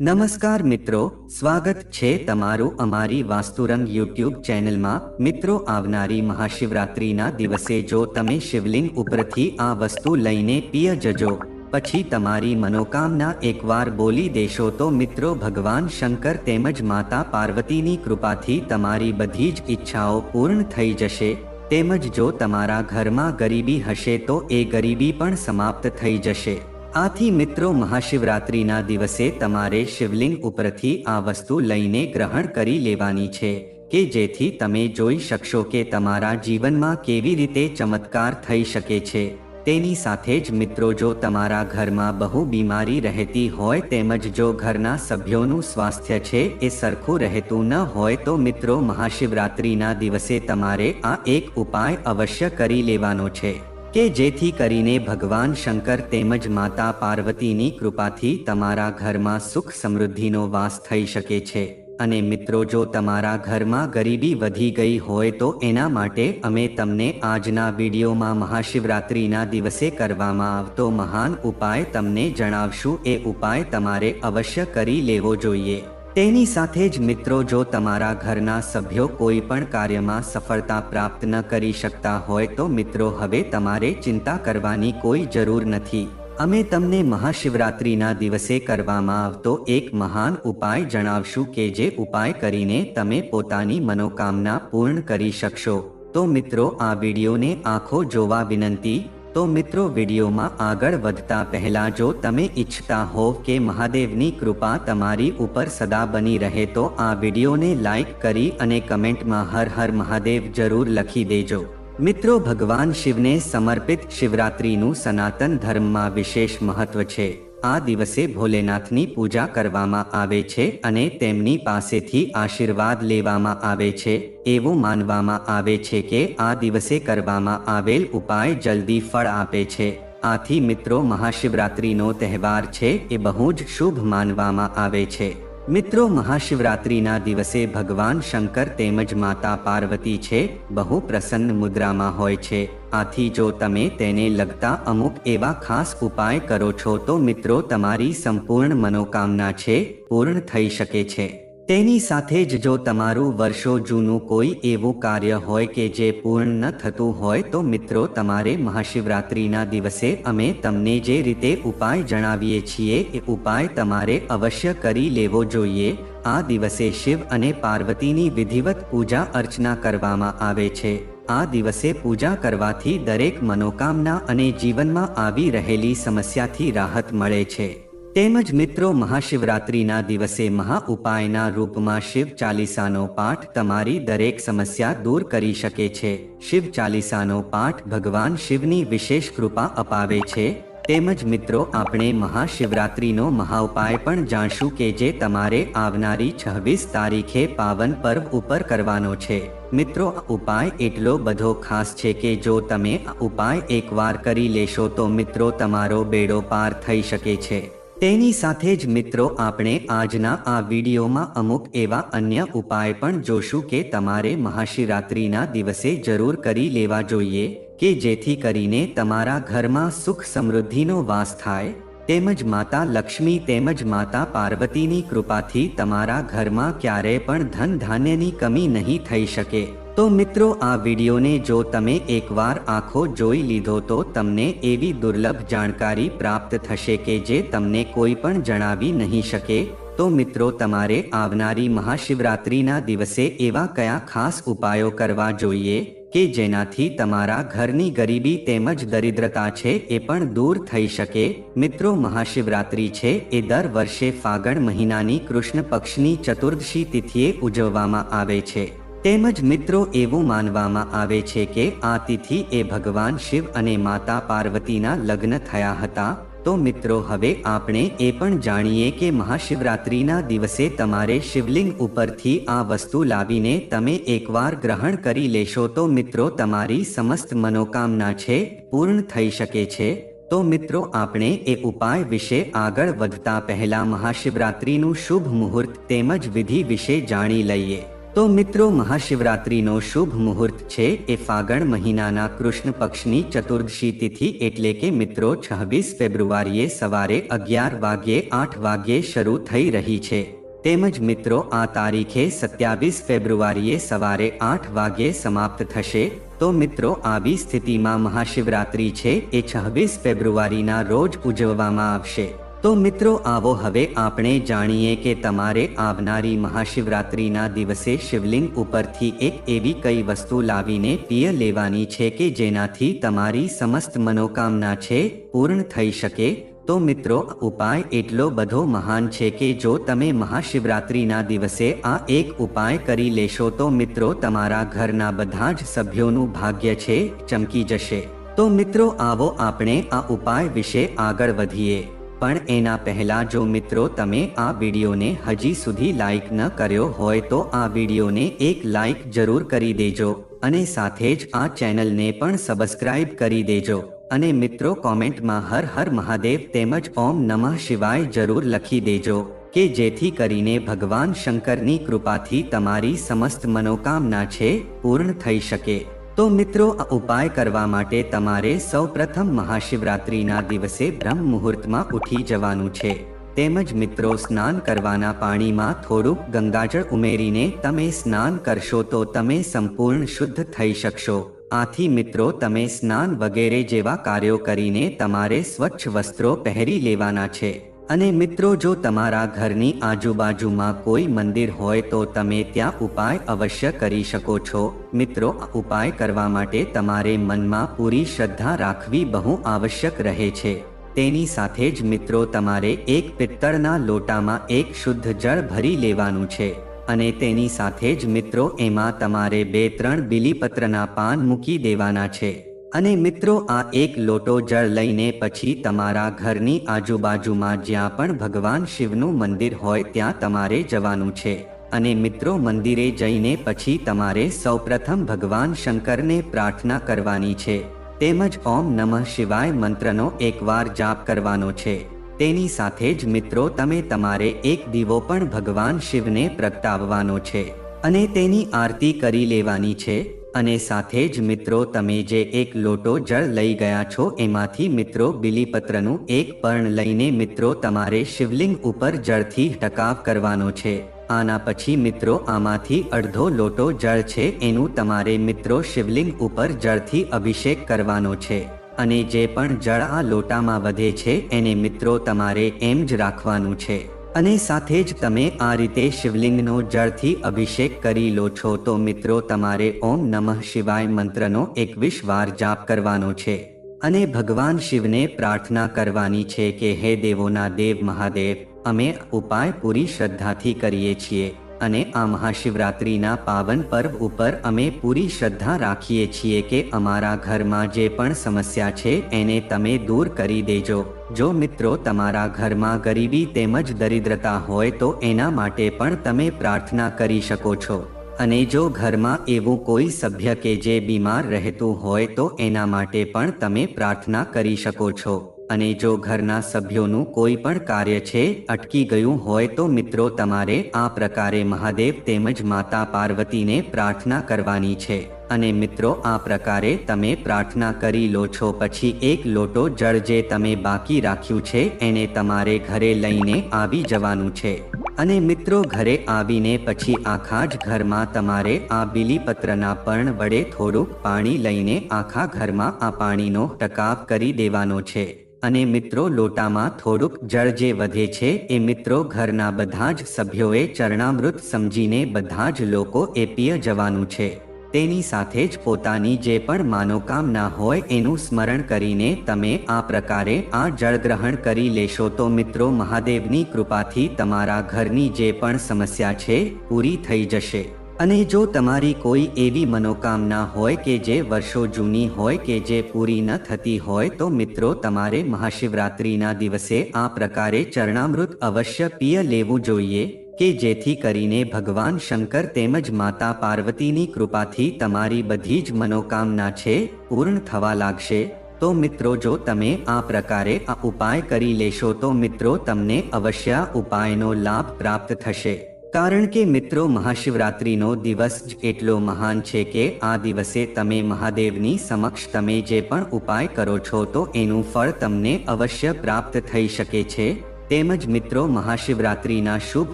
નમસ્કાર મિત્રો, સ્વાગત છે તમારું અમારી વાસ્તુરંગ યુટ્યુબ ચેનલમાં. મિત્રો, આવનારી મહાશિવરાત્રિના દિવસે જો તમે શિવલિંગ ઉપરથી આ વસ્તુ લઈને પિય જજો, પછી તમારી મનોકામના એકવાર બોલી દેશો તો મિત્રો ભગવાન શંકર તેમજ માતા પાર્વતીની કૃપાથી તમારી બધી જ ઈચ્છાઓ પૂર્ણ થઈ જશે. તેમજ જો તમારા ઘરમાં ગરીબી હશે તો એ ગરીબી પણ સમાપ્ત થઈ જશે. આથી મિત્રો મહાશિવરાત્રિના દિવસે તમારે શિવલિંગ ઉપરથી આ વસ્તુ લઈને ગ્રહણ કરી લેવાની છે, કે જેથી તમે જોઈ શકશો કે તમારા જીવનમાં કેવી રીતે ચમત્કાર થઈ શકે છે. તેની સાથે જ મિત્રો જો તમારા ઘરમાં બહુ બીમારી રહેતી હોય તેમજ જો ઘરના સભ્યોનું સ્વાસ્થ્ય છે એ સરખું રહેતું ન હોય તો મિત્રો મહાશિવરાત્રિના દિવસે તમારે આ એક ઉપાય અવશ્ય કરી લેવાનો છે. કે જેથી કરીને ભગવાન શંકર તેમજ માતા પાર્વતીની કૃપાથી તમારા ઘરમાં સુખ સમૃદ્ધિનો વાસ થઈ શકે છે. અને મિત્રો, જો તમારા ઘરમાં ગરીબી વધી ગઈ હોય તો એના માટે અમે તમને આજના વિડીયોમાં મહાશિવરાત્રિના દિવસે કરવામાં આવતો મહાન ઉપાય તમને જણાવશું. એ ઉપાય તમારે અવશ્ય કરી લેવો જોઈએ. તેની સાથે જ મિત્રો, જો તમારા ઘરના સભ્યો કોઈ પણ કાર્યમાં સફળતા પ્રાપ્ત ન કરી શકતા હોય, તો મિત્રો, હવે તમારે ચિંતા કરવાની કોઈ જરૂર નથી. અમે તમને મહાશિવરાત્રિના દિવસે કરવામાં આવતો એક મહાન ઉપાય જણાવશું કે જે ઉપાય કરીને તમે પોતાની મનોકામના પૂર્ણ કરી શકશો. તો મિત્રો, આ વિડીયોને આંખો જોવા વિનંતી તો મિત્રો વિડીયોમાં આગળ વધતા પહેલા જો તમે ઈચ્છતા હોવ કે મહાદેવની કૃપા તમારી ઉપર સદા બની રહે તો આ વિડીયોને લાઈક કરી અને કમેન્ટમાં હર હર મહાદેવ જરૂર લખી દેજો. મિત્રો ભગવાન શિવને સમર્પિત શિવરાત્રિનું સનાતન ધર્મમાં વિશેષ મહત્વ છે. આ દિવસે ભોલેનાથની પૂજા કરવામાં આવે છે અને તેમની પાસેથી આશીર્વાદ લેવામાં આવે છે. એવું માનવામાં આવે છે કે આ દિવસે કરવામાં આવેલ ઉપાય જલ્દી ફળ આપે છે. આથી મિત્રો, મહાશિવરાત્રિનો તહેવાર છે એ બહુ જ શુભ માનવામાં આવે છે. મિત્રો, મહાશિવરાત્રિના દિવસે ભગવાન શંકર તેમજ માતા પાર્વતી છે, બહુ પ્રસન્ન મુદ્રામાં હોય છે. આથી જો તમે તેને લગતા અમુક એવા ખાસ ઉપાય કરો છો તો મિત્રો તમારી સંપૂર્ણ મનોકામના છે, પૂર્ણ થઈ શકે છે. તેની સાથે જ જો તમારું વર્ષો જૂનું કોઈ એવું કાર્ય હોય કે જે પૂર્ણ ન થતું હોય તો મિત્રો તમારે મહાશિવરાત્રિના દિવસે અમે તમને જે રીતે ઉપાય જણાવીએ છીએ એ ઉપાય તમારે અવશ્ય કરી લેવો જોઈએ. આ દિવસે શિવ અને પાર્વતીની વિધિવત પૂજા અર્ચના કરવામાં આવે છે. આ દિવસે પૂજા કરવાથી દરેક મનોકામના અને જીવનમાં આવી રહેલી સમસ્યાથી રાહત મળે છે. તેમજ મિત્રો, મહાશિવરાત્રિના દિવસે મહા ઉપાયના રૂપમાં શિવ ચાલીસાનો પાઠ તમારી દરેક સમસ્યા દૂર કરી શકે છે. શિવ ચાલીસાનો પાઠ ભગવાન શિવની વિશેષ કૃપા અપાવે છે. તેમજ મિત્રો, આપણે મહાશિવરાત્રિનો મહાઉપાય પણ જાણશું કે જે તમારે આવનારી છવ્વીસ તારીખે પાવન પર્વ ઉપર કરવાનો છે. મિત્રો ઉપાય એટલો બધો ખાસ છે કે જો તમે ઉપાય એકવાર કરી લેશો તો મિત્રો, તમારો બેડો પાર થઈ શકે છે. તેની સાથે જ મિત્રો, આપણે આજના આ વિડીયોમાં અમુક એવા અન્ય ઉપાય પણ જોશું કે તમારે મહાશિવરાત્રિના દિવસે જરૂર કરી લેવા જોઈએ. કે જેથી કરીને તમારા ઘરમાં સુખ સમૃદ્ધિનો વાસ થાય, તેમજ માતા લક્ષ્મી તેમજ માતા પાર્વતીની કૃપાથી તમારા ઘરમાં ક્યારેય પણ ધન ધાન્યની કમી નહીં થઈ શકે. તો મિત્રો, આ વિડીયોને જો તમે એકવાર આંખો જોઈ લીધો તો તમને એવી દુર્લભ જાણકારી પ્રાપ્ત થશે કે જે તમને કોઈ પણ જણાવી નહીં શકે. તો મિત્રો, તમારે આવનારી મહાશિવરાત્રિના દિવસે એવા કયા ખાસ ઉપાયો કરવા જોઈએ? કે જેનાથી તમારા ઘરની ગરીબી તેમજ દરિદ્રતા છે એ પણ દૂર થઈ શકે. મિત્રો, મહાશિવરાત્રિ છે એ દર વર્ષે ફાગણ મહિનાની કૃષ્ણ પક્ષની ચતુર્દશી તિથિએ ઉજવવામાં આવે છે. તેમજ મિત્રો, એવું માનવામાં આવે છે કે આ તિથિ એ ભગવાન શિવ અને માતા પાર્વતીના લગ્ન થયા હતા. તો મિત્રો, હવે આપણે એ પણ જાણીએ કે મહાશિવરાત્રિના દિવસે તમારે શિવલિંગ ઉપરથી આ વસ્તુ લાવીને તમે એકવાર ગ્રહણ કરી લેશો તો મિત્રો, તમારી સમસ્ત મનોકામના છે, પૂર્ણ થઈ શકે છે. તો મિત્રો, આપણે એ ઉપાય વિશે આગળ વધતા પહેલા મહાશિવરાત્રિનું શુભ મુહૂર્ત તેમજ વિધિ વિશે જાણી લઈએ. તો મિત્રો, મહાશિવરાત્રિનો શુભ મુહૂર્ત છે એ ફાગણ મહિનાના કૃષ્ણ પક્ષની ચતુર્દશી તિથિ એટલે કે મિત્રો, છવ્વીસ ફેબ્રુઆરીએ સવારે અગિયાર વાગ્યે આઠ વાગ્યે શરૂ થઈ રહી છે. તેમજ મિત્રો, આ તારીખે સત્યાવીસ ફેબ્રુઆરીએ સવારે આઠ વાગ્યે સમાપ્ત થશે. તો મિત્રો, આવી સ્થિતિમાં મહાશિવરાત્રિ છે એ છવ્વીસ ફેબ્રુઆરીના રોજ ઉજવવામાં આવશે. તો મિત્રો આવો હવે આપણે જાણીએ કે તમારે આવનારી મહાશિવરાત્રિના દિવસે શિવલિંગ ઉપરથી એક એવી કઈ વસ્તુ લાવીને પિય લેવાની છે કે જેનાથી તમારી સમસ્ત મનોકામના છે પૂર્ણ થઈ શકે? તો મિત્રો, ઉપાય એટલો બધો મહાન છે કે જો તમે મહાશિવરાત્રિના દિવસે આ એક ઉપાય કરી લેશો તો મિત્રો તમારા ઘરના બધા જ સભ્યોનું ભાગ્ય છે ચમકી જશે. તો મિત્રો, આવો આપણે આ ઉપાય વિશે આગળ વધીએ. પણ એના પહેલા જો મિત્રો તમે આ વિડીયોને હજી સુધી લાઈક ન કર્યો હોય તો આ વિડીયોને એક લાઈક જરૂર કરી દેજો અને સાથે જ આ ચેનલને પણ સબસ્ક્રાઇબ કરી દેજો અને મિત્રો કોમેન્ટમાં હર હર મહાદેવ તેમજ ઓમ નમઃ શિવાય જરૂર લખી દેજો કે જેથી કરીને ભગવાન શંકરની કૃપાથી તમારી સમસ્ત મનોકામના છે પૂર્ણ થઈ શકે. તો મિત્રો, આ ઉપાય કરવા માટે તમારે સૌપ્રથમ મહાશિવરાત્રિના દિવસે બ્રહ્મ મુહૂર્તમાં ઉઠી જવાનું છે. તેમજ મિત્રો, સ્નાન કરવાના પાણીમાં થોડુંક ગંગાજળ ઉમેરીને તમે સ્નાન કરશો તો તમે સંપૂર્ણ શુદ્ધ થઈ શકશો. આથી મિત્રો, તમે સ્નાન વગેરે જેવા કાર્યો કરીને તમારે સ્વચ્છ વસ્ત્રો પહેરી લેવાના છે. અને મિત્રો, જો તમારા ઘરની આજુબાજુમાં કોઈ મંદિર હોય તો તમે ત્યાં ઉપાય અવશ્ય કરી શકો છો. મિત્રો ઉપાય કરવા માટે તમારે મનમાં પૂરી શ્રદ્ધા રાખવી બહુ આવશ્યક રહે છે. તેની સાથે જ મિત્રો, તમારે એક પિત્તળના લોટામાં એક શુદ્ધ જળ ભરી લેવાનું છે. અને તેની સાથે જ મિત્રો, એમાં તમારે બે ત્રણ બીલીપત્રના પાન મૂકી દેવાના છે. અને મિત્રો, આ એક લોટો જળ લઈને પછી તમારા ઘરની આજુબાજુમાં જ્યાં પણ ભગવાન શિવનું મંદિર હોય ત્યાં તમારે જવાનું છે. અને મિત્રો, મંદિરે જઈને પછી તમારે સૌપ્રથમ ભગવાન શંકરને પ્રાર્થના કરવાની છે. તેમજ ઓમ નમઃ શિવાય મંત્રનો એકવાર જાપ કરવાનો છે. તેની સાથે જ મિત્રો, તમે તમારે એક દીવો પણ ભગવાન શિવને પ્રગટાવવાનો છે. અને તેની આરતી કરી લેવાની છે. અને સાથે જ મિત્રો, તમે જે એક લોટો જળ લઈ ગયા છો, એમાંથી મિત્રો, બિલીપત્રનું એક પર્ણ લઈને મિત્રો, તમારે શિવલિંગ ઉપર જળથી ટકાવ કરવાનો છે. આના પછી મિત્રો, આમાંથી અડધો લોટો જળ છે, એનું તમારે મિત્રો શિવલિંગ ઉપર જળથી અભિષેક કરવાનો છે. અને જે પણ જળ આ લોટામાં વધે છે, એને મિત્રો તમારે એમ જ રાખવાનું છે. અને સાથે જ તમે આ રીતે શિવલિંગનો જળથી અભિષેક કરી લો છો, તો મિત્રો તમારે ઓમ નમઃ શિવાય મંત્રનો એકવીસ વાર જાપ કરવાનો છે. અને ભગવાન શિવને પ્રાર્થના કરવાની છે કે, હે દેવોના દેવ મહાદેવ, અમે ઉપાય પૂરી શ્રદ્ધાથી કરીએ છીએ. અને આ મહાશિવરાત્રિના પાવન પર્વ ઉપર અમે પૂરી શ્રદ્ધા રાખીએ છીએ કે અમારા ઘરમાં જે પણ સમસ્યા છે, એને તમે દૂર કરી દેજો. જો મિત્રો તમારા ઘરમાં ગરીબી તેમજ દરિદ્રતા હોય તો એના માટે પણ તમે પ્રાર્થના કરી શકો છો. અને જો ઘરમાં એવું કોઈ સભ્ય કે જે બીમાર રહેતું હોય તો એના માટે પણ તમે પ્રાર્થના કરી શકો છો. અને જો ઘરના સભ્યોનું કોઈ પણ કાર્ય છે, અટકી ગયું હોય તો મિત્રો તમારે આ પ્રકારે મહાદેવ તેમજ માતા પાર્વતીને પ્રાર્થના કરવાની છે. અને મિત્રો, આ પ્રકારે તમે પ્રાર્થના કરી લો છો, પછી એક લોટો જળ જે તમે બાકી રાખ્યું છે, એને તમારે ઘરે લઈને આવી જવાનું છે. અને મિત્રો, ઘરે આવીને પછી આખા જ ઘરમાં તમારે આ બીલીપત્રના પર્ણ વડે થોડુંક પાણી લઈને આખા ઘરમાં આ પાણીનો ટકાવ કરી દેવાનો છે. અને મિત્રો, લોટામાં થોડુંક જળ જે વધે છે, એ મિત્રો ઘરના બધા જ સભ્યોએ ચરણામૃત સમજીને બધા જ લોકો એ પીય જવાનું છે. તેની સાથે જ પોતાની જે પણ માનોકામના હોય એનું સ્મરણ કરીને તમે આ પ્રકારે આ જળગ્રહણ કરી લેશો તો મિત્રો મહાદેવની કૃપાથી તમારા ઘરની જે પણ સમસ્યા છે પૂરી થઈ જશે. અને જો તમારી કોઈ એવી મનોકામના હોય કે જે વર્ષો જૂની હોય કે જે પૂરી ન થતી હોય તો મિત્રો તમારે મહાશિવરાત્રિના દિવસે આ પ્રકારે ચરણામૃત અવશ્ય પિય લેવું જોઈએ. કે જેથી કરીને ભગવાન શંકર તેમજ માતા પાર્વતીની કૃપાથી તમારી બધી જ મનોકામના છે, પૂર્ણ થવા લાગશે. તો મિત્રો, જો તમે આ પ્રકારે આ ઉપાય કરી લેશો, તો મિત્રો, તમને અવશ્ય ઉપાયનો લાભ પ્રાપ્ત થશે. કારણ કે મિત્રો, મહાશિવરાત્રિનો દિવસ જ એટલો મહાન છે કે આ દિવસે તમે મહાદેવની સમક્ષ તમે જે પણ ઉપાય કરો છો, તો એનું ફળ તમને અવશ્ય પ્રાપ્ત થઈ શકે છે. તેમજ મિત્રો, મહાશિવરાત્રિના શુભ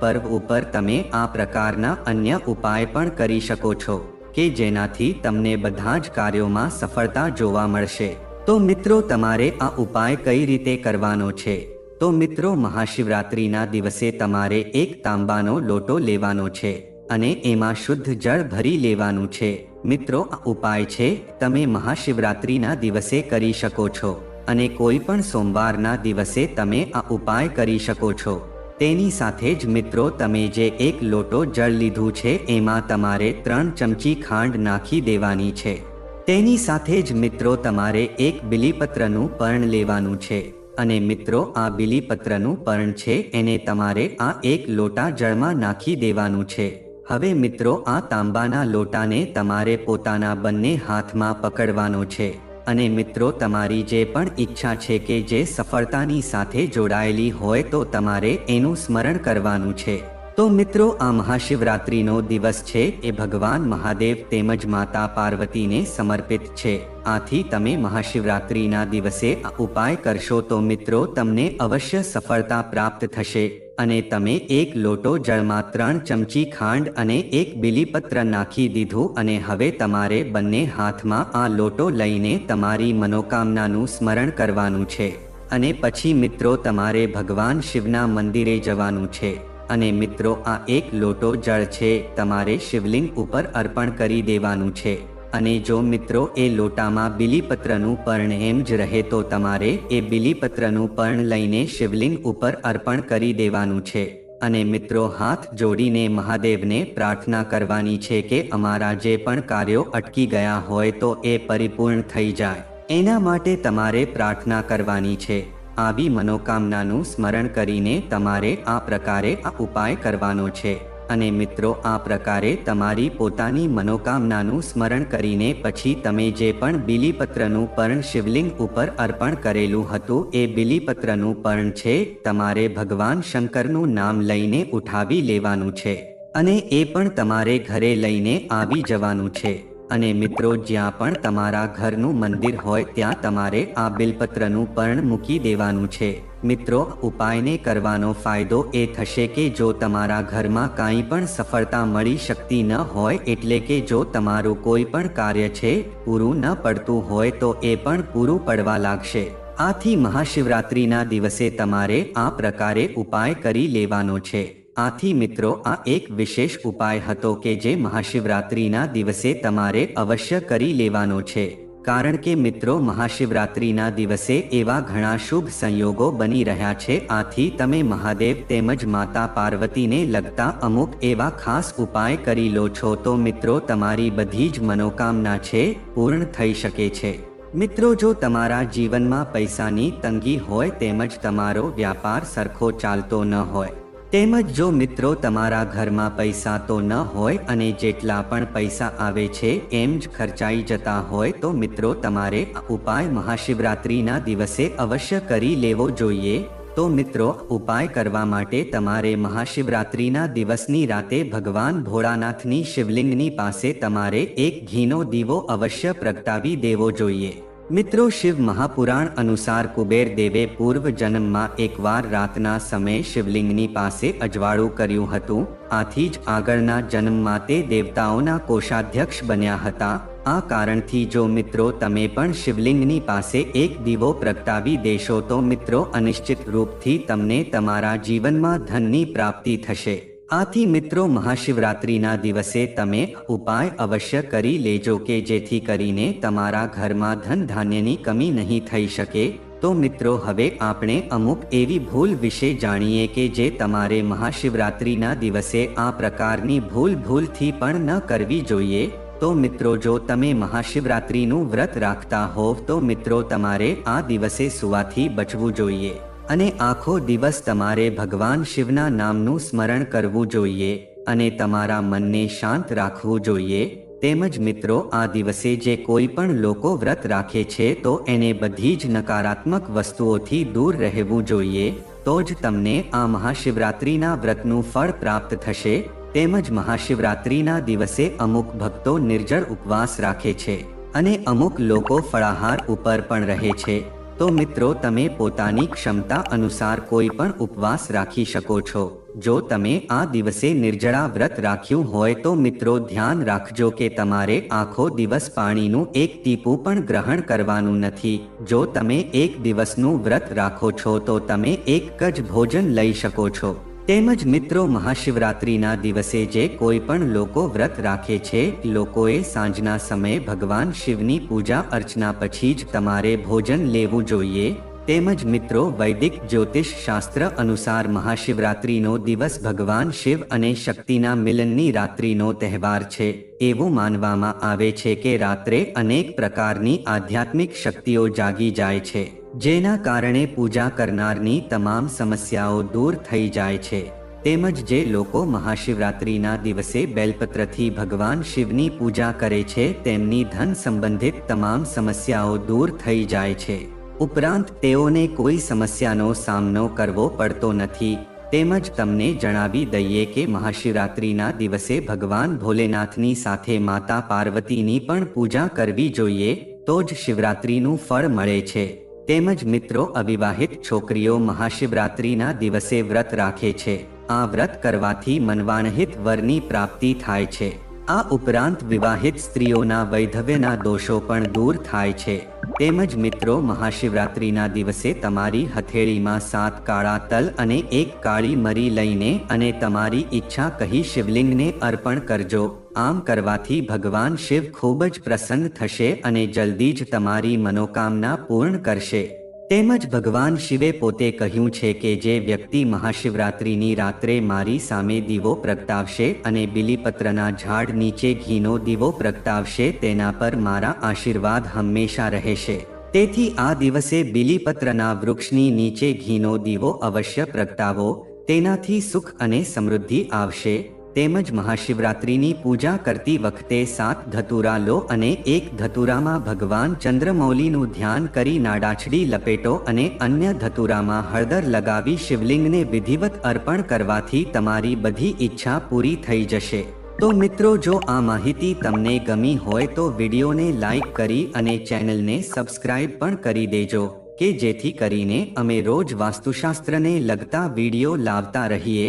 પર્વ ઉપર તમે આ પ્રકારના અન્ય ઉપાય પણ કરી શકો છો, કે જેનાથી તમને બધા જ કાર્યોમાં સફળતા જોવા મળશે. તો મિત્રો, તમારે આ ઉપાય કઈ રીતે કરવાનો છે? તો મિત્રો, મહાશિવરાત્રિના દિવસે તમારે એક તાંબાનો લોટો લેવાનો છે અને એમાં શુદ્ધ જળ ભરી લેવાનું છે. મિત્રો, આ ઉપાય છે, તમે મહાશિવરાત્રિના દિવસે કરી શકો છો. અને કોઈ પણ સોમવારના દિવસે તમે આ ઉપાય કરી શકો છો. તેની સાથે જ મિત્રો, તમે જે એક લોટો જળ લીધું છે, એમાં તમારે ત્રણ ચમચી ખાંડ નાખી દેવાની છે. તેની સાથે જ મિત્રો, તમારે એક બિલીપત્રનું પર્ણ લેવાનું છે. અને મિત્રો, આ બિલીપત્રનું પર્ણ છે, એને તમારે આ એક લોટા જળમાં નાખી દેવાનું છે. હવે મિત્રો, આ તાંબાના લોટાને તમારે પોતાના બંને હાથમાં પકડવાનો છે. અને મિત્રો, તમારી જે પણ ઈચ્છા છે કે જે સફળતાની સાથે જોડાયેલી હોય તો તમારે એનું સ્મરણ કરવાનું છે. તો મિત્રો, આ મહાશિવરાત્રિનો દિવસ છે. એ ભગવાન મહાદેવ તેમજ માતા પાર્વતીને સમર્પિત છે. આથી તમે મહાશિવરાત્રિના દિવસે આ ઉપાય કરશો તો મિત્રો, તમને અવશ્ય સફળતા પ્રાપ્ત થશે. અને તમે એક લોટો જળમાં ત્રણ ચમચી ખાંડ અને એક બિલીપત્ર નાખી દીધું અને હવે તમારે બંને હાથમાં આ લોટો લઈને તમારી મનોકામનાનું સ્મરણ કરવાનું છે. અને પછી મિત્રો તમારે ભગવાન શિવના મંદિરે જવાનું છે. અને મિત્રો આ એક લોટો જળ છે, તમારે શિવલિંગ ઉપર અર્પણ કરી દેવાનું છે. અને જો મિત્રો, એ લોટામાં બિલીપત્રનું પર્ણ એમ જ રહે તો તમારે એ બિલીપત્રનું પર્ણ લઈને શિવલિંગ ઉપર અર્પણ કરી દેવાનું છે. અને મિત્રો, હાથ જોડીને મહાદેવને પ્રાર્થના કરવાની છે કે અમારા જે પણ કાર્યો અટકી ગયા હોય તો એ પરિપૂર્ણ થઈ જાય. એના માટે તમારે પ્રાર્થના કરવાની છે. આવી મનોકામનાનું સ્મરણ કરીને તમારે આ પ્રકારે આ ઉપાય કરવાનો છે. અને મિત્રો, આ પ્રકારે તમારી પોતાની મનોકામનાનું સ્મરણ કરીને પછી તમે જે પણ બિલીપત્રનું પર્ણ શિવલિંગ ઉપર અર્પણ કરેલું હતું, એ બિલીપત્રનું પર્ણ છે, તમારે ભગવાન શંકરનું નામ લઈને ઉઠાવી લેવાનું છે. અને એ પણ તમારે ઘરે લઈને આવી જવાનું છે. અને મિત્રો, જ્યાં પણ તમારા ઘરનું મંદિર હોય, ત્યાં તમારે આ બિલપત્રનું પર્ણ મૂકી દેવાનું છે. મિત્રો, ઉપાયને કરવાનો ફાયદો એ થશે કે જો તમારા ઘરમાં કાંઈ પણ સફળતા મળી શકતી ન હોય, એટલે કે જો તમારું કોઈ પણ કાર્ય છે, પૂરું ન પડતું હોય, તો એ પણ પૂરું પડવા લાગશે. આથી મહાશિવરાત્રિના દિવસે તમારે આ પ્રકારે ઉપાય કરી લેવાનો છે. આથી મિત્રો, આ એક વિશેષ ઉપાય હતો કે જે મહાશિવરાત્રિના દિવસે તમારે અવશ્ય કરી લેવાનો છે. કારણ કે મિત્રો, મહાશિવરાત્રિના દિવસે એવા ઘણા શુભ સંયોગો બની રહ્યા છે. આથી તમે મહાદેવ તેમજ માતા પાર્વતીને લગતા અમુક એવા ખાસ ઉપાય કરી લો છો. તો મિત્રો, તમારી બધી જ મનોકામના છે, પૂર્ણ થઈ શકે છે. મિત્રો, જો તમારા જીવનમાં પૈસાની તંગી હોય તેમજ તમારો વ્યાપાર સરખો ચાલતો ન હોય તેમજ જો મિત્રો તમારા ઘરમાં પૈસા તો ન હોય અને જેટલા પણ પૈસા આવે છે એમ જ ખર્ચાઈ જતા હોય તો મિત્રો તમારે ઉપાય મહાશિવરાત્રિના દિવસે અવશ્ય કરી લેવો જોઈએ. તો મિત્રો, ઉપાય કરવા માટે તમારે મહાશિવરાત્રિના દિવસની રાતે ભગવાન ભોળાનાથની શિવલિંગની પાસે તમારે એક ઘીનો દીવો અવશ્ય પ્રગટાવી દેવો જોઈએ. મિત્રો, શિવ મહાપુરાણ અનુસાર કુબેર દેવે પૂર્વ જન્મમાં એકવાર રાતના સમયે શિવલિંગની પાસે અજવાળું કર્યું હતું. આથી જ આગળના જન્મમાં તે દેવતાઓના કોષાધ્યક્ષ બન્યા હતા. આ કારણથી જો મિત્રો, તમે પણ શિવલિંગની પાસે એક દીવો પ્રગટાવી દેશો તો મિત્રો, અનિશ્ચિત રૂપથી તમને તમારા જીવનમાં ધનની પ્રાપ્તિ થશે. આથી મિત્રો મહાશિવરાત્રિના દિવસે તમે ઉપાય અવશ્ય કરી લેજો કે જેથી કરીને તમારા ઘરમાં ધન ધાન્યની કમી નહીં થઈ શકે. તો મિત્રો હવે આપણે અમુક એવી ભૂલ વિશે જાણીએ કે જે તમારે મહાશિવરાત્રિના દિવસે આ પ્રકારની ભૂલ ભૂલથી પણ ન કરવી જોઈએ. તો મિત્રો જો તમે મહાશિવરાત્રિનું વ્રત રાખતા હોવ તો મિત્રો તમારે આ દિવસે સુવાથી બચવું જોઈએ. અને આખો દિવસ તમારે ભગવાન શિવના નામનું સ્મરણ કરવું જોઈએ અને તમારા મનને શાંત રાખવું જોઈએ. તેમજ મિત્રો, આ દિવસે જે કોઈ પણ લોકો વ્રત રાખે છે, તો એને બધી જ નકારાત્મક વસ્તુઓથી દૂર રહેવું જોઈએ. તો જ તમને આ મહાશિવરાત્રિના વ્રતનું ફળ પ્રાપ્ત થશે. તેમજ મહાશિવરાત્રિના દિવસે અમુક ભક્તો નિર્જળ ઉપવાસ રાખે છે. અને અમુક લોકો ફળાહાર ઉપર પણ રહે છે. તો મિત્રો, તમે પોતાની ક્ષમતા અનુસાર કોઈ પણ ઉપવાસ રાખી શકો છો. જો તમે આ દિવસે નિર્જળા વ્રત રાખ્યું હોય તો મિત્રો, ધ્યાન રાખજો કે તમારે આખો દિવસ પાણીનું એક ટીપું પણ ગ્રહણ કરવાનું નથી. જો તમે એક દિવસનું વ્રત રાખો છો તો તમે એક જ ભોજન લઈ શકો છો. તેમજ મિત્રો, મહાશિવરાત્રિના દિવસે જે કોઈ પણ લોકો વ્રત રાખે છે, લોકોએ સાંજના સમયે ભગવાન શિવની પૂજા અર્ચના પછી જ તમારે ભોજન લેવું જોઈએ. તેમજ મિત્રો, વૈદિક જ્યોતિષ શાસ્ત્ર અનુસાર મહાશિવરાત્રિનો દિવસ ભગવાન શિવ અને શક્તિના મિલનની રાત્રિનો તહેવાર છે. એવું માનવામાં આવે છે કે રાત્રે અનેક પ્રકારની આધ્યાત્મિક શક્તિઓ જાગી જાય છે. જેના કારણે પૂજા કરનારની તમામ સમસ્યાઓ દૂર થઈ જાય છે. તેમજ જે લોકો મહાશિવરાત્રિના દિવસે બેલપત્રથી ભગવાન શિવની પૂજા કરે છે, તેમની ધન સંબંધિત તમામ સમસ્યાઓ દૂર થઈ જાય છે. ઉપરાંત તેઓને કોઈ સમસ્યાનો સામનો કરવો પડતો નથી. તેમજ તમને જણાવી દઈએ કે મહાશિવરાત્રિના દિવસે ભગવાન ભોલેનાથની સાથે માતા પાર્વતીની પણ પૂજા કરવી જોઈએ, તો જ શિવરાત્રિનું ફળ મળે છે. તેમજ મિત્રો અવિવાહિત છોકરીઓ મહાશિવરાત્રિના દિવસે વ્રત રાખે છે. આ વ્રત કરવાથી મનવાણહિત વરની પ્રાપ્તિ થાય છે. આ ઉપરાંત વિવાહિત સ્ત્રીઓના વૈધવ્યના દોષો પણ દૂર થાય છે. તેમજ મિત્રો, મહાશિવરાત્રિના દિવસે તમારી હથેળીમાં સાત કાળા તલ અને એક કાળી મરી લઈને અને તમારી ઈચ્છા કહી શિવલિંગને અર્પણ કરજો. આમ કરવાથી ભગવાન શિવ ખૂબ જ પ્રસન્ન થશે અને જલ્દી જ તમારી મનોકામના પૂર્ણ કરશે. તેમજ ભગવાન શિવે પોતે કહ્યું છે કે જે વ્યક્તિ મહાશિવરાત્રિની રાત્રે મારી સામે દીવો પ્રગટાવશે અને બિલીપત્રના ઝાડ નીચે ઘીનો દીવો પ્રગટાવશે, તેના પર મારા આશીર્વાદ હંમેશા રહેશે. તેથી આ દિવસે બિલીપત્રના વૃક્ષની નીચે ઘીનો દીવો અવશ્ય પ્રગટાવો, તેનાથી સુખ અને સમૃદ્ધિ આવશે. તેમજ મહાશિવરાત્રિની પૂજા કરતી વખતે સાત ધતુરા લો અને એક ધતુરામાં ભગવાન ચંદ્રમૌલીનું ધ્યાન કરી નાડાછડી લપેટો અને અન્ય ધતુરામાં હળદર લગાવી શિવલિંગને વિધિવત અર્પણ કરવાથી તમારી બધી ઈચ્છા પૂરી થઈ જશે. તો મિત્રો, જો આ માહિતી તમને ગમી હોય તો વિડીયોને લાઈક કરી અને ચેનલને સબસ્ક્રાઇબ પણ કરી દેજો, કે જેથી કરીને અમે રોજ વાસ્તુશાસ્ત્રને લગતા વીડિયો લાવતા રહીએ.